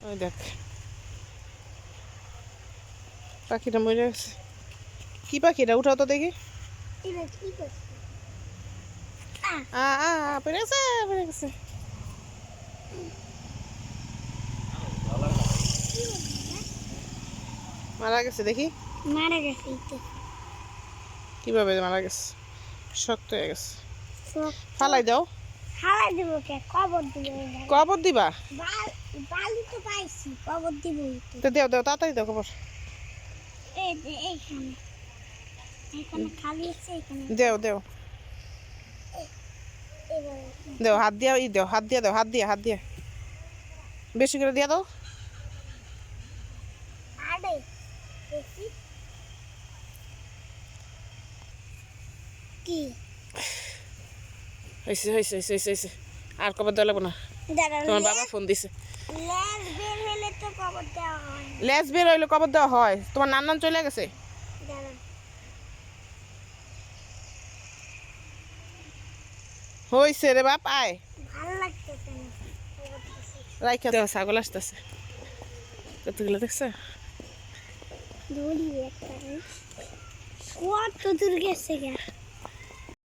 ওই দেখ। পাখিটা মরে গেছে। কি পাখিটা উঠাও তো দেখি। আ আ গেছে পড়ে গেছে। মারা গেছে দেখি। মারা গেছে কীভাবে মারা গেছে? শক্ত হয়ে গেছে। চোখ ফালাই দাও। হালাই দেবো কে? কবর দিব কবর দিবা? বালি তো পাইছি কবর দিব তো। তো দেও দেও তাড়াতাড়ি দাও কবর এই যে এইখানে। এখানে খালি আছে এখানে দেও দেও। দেও হাত দিয়া ই দেও হাত দিয়া দাও হাত দিয়া হাত দিয়া। বেশি করে দিয়া দাও। আরে কি? হয়েছে হয়েছে হয়েছে হয়েছে আর কবর দেওয়া লাগবো না। তোমার বাবা ফোন দিছে। লেজ বের হইলে কবর দেওয়া হয়। তোমার নান্নান চলে গেছে? হয়েছে রে বাপ আয়। রাইখা দেওয়া ছাগল আসতেছে। কতগুলো দেখছে? কত দূর গেছে গা।